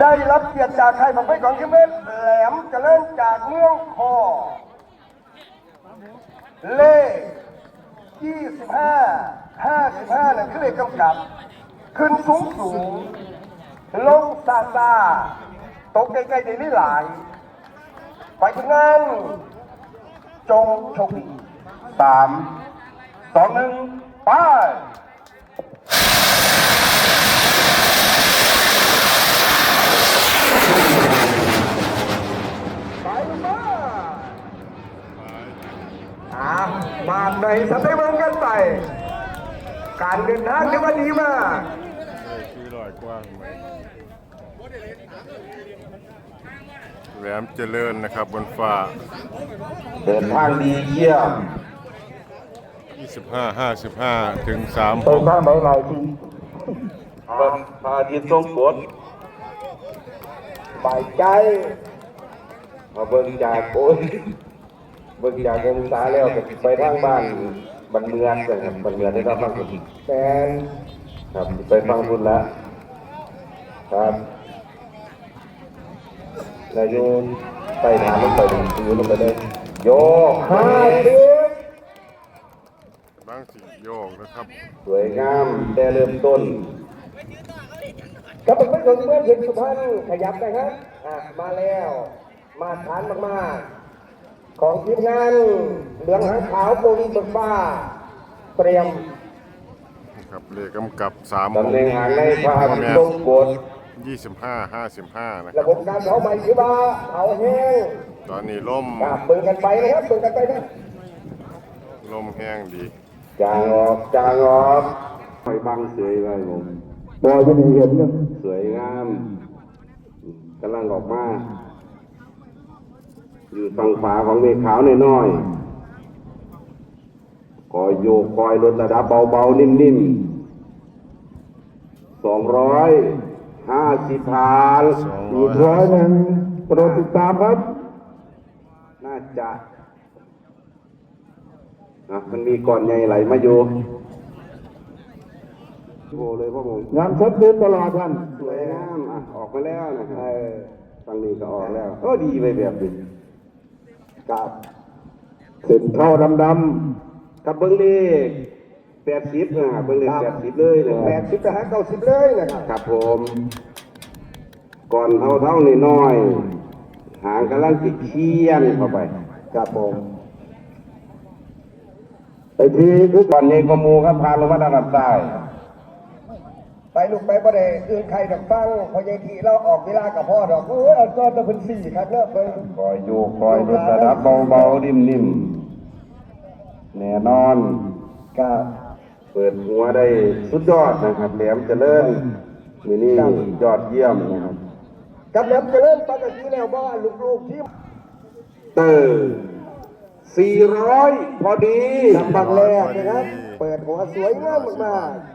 ได้รับเกียรติจากใครผมไปของคิมเมนแหลมจะเจริญจากเมืองคอ เลข25 55นั่นคือเลขกำกับ ขึ้นสูงสูง ลงซาซาตกใกล้ๆได้หลาย ไปถึงนั้นจงชคดีสามสองหนึ่งไปมาอ่าบ้านไหนสัตว์ได้เมืองกันไป การเดินทางถือว่าดีมากคือลอยกว้างไหมแหลมเจริญนะครับบนฟ้า เดินทางดีเยี่ยม 25 55 ถึงเดินทางไหนไหนทีเบิ่งพระอาทิตย์ทรงกดไปใจ มาเบิ่งจากโอ้ย เบิ่งจากองศาแล้วก็ไปทางบ้านบันเมืองนะครับบันเมืองได้รับฟังคุณแฟนครับไปฟังคุณแล้วครับแล้วโยนใต้ฐานลงไปถึงพื้นลงไปเลยโยกห้าสิบ55บางสีโยกนะครับสวยงามแต่เริ่มต้นครับผมไม่ถึงเมื่อถึงสุพรรณขยับนะครับอะมาแล้ว มาทานมากๆ ของทีมงานเหลืองหางขาวโปรลีเบิกฟ้า เตรียมนะครับเลขกำกับ3ตำแหน่งหางในพระอาทิตย์ทรงกด25 55นะคระรับบบการเผาใหม่คือว่าเผาแห้งตอนนี้ลมครับเปิดกันไปนะครับเปิดกันไปนะลมแห้งดี จางออกจางออกไฟบังเสยไว้ผมบอยจะมีเห็นนะสวยงามกำลังออกมา อยู่ฝั่งขวาของเมฆขาวน้อยๆคอยโยกคอยลดระดับเบาๆ นิ่มๆสองร้อยห้าสิบพานอีกร้อยหนึ่งโปรดติดตามครับ น่าจะนะมันมีก้อนใหญ่ไหลมาอยู่โอ้เลยพ่อผมงานชัดเจนตลอดท่านสวยงามอะออกมาแล้วนะครับฝั่งนี้ก็ออกแล้ว ก็ดีไปแบบนี้ กับเส้นเท่าดำกับเบิ้งเลขแปดสิบนะครับเบิ้งเลขแปดสิบเลยนะๆคแปรับดสิบไปหาเก้าสิบเลยนะครับครับผม ก่อนเท่าเท่านี่น้อย หางกำลังติดเคียนเข้าไป ครับผมไปทีคือก่อนใหญ่กว่าหมูครับพาลงมาด้านใต้ ไปลูกไปบ่ได้อื่นใครดอกฟังพอยายทีเราออกเวลากับพ่อดอกโอ้ยเอาจอตะเพิ่นสี่ครับเนอะเพิ่นคอยโยกคอยลดระดับเบาๆนิ่มๆแน่นอนกับเปิดหัวได้สุดยอดนะครับแหลมเจริญนี่นี่ยอดเยี่ยมนะครับกับแล้วจะเริ่มปกติแล้วว่าลูกๆที่เตอร์สี่ร้อยพอดีลำบังแรกนะครับ เปิดหัวสวยงามมากๆ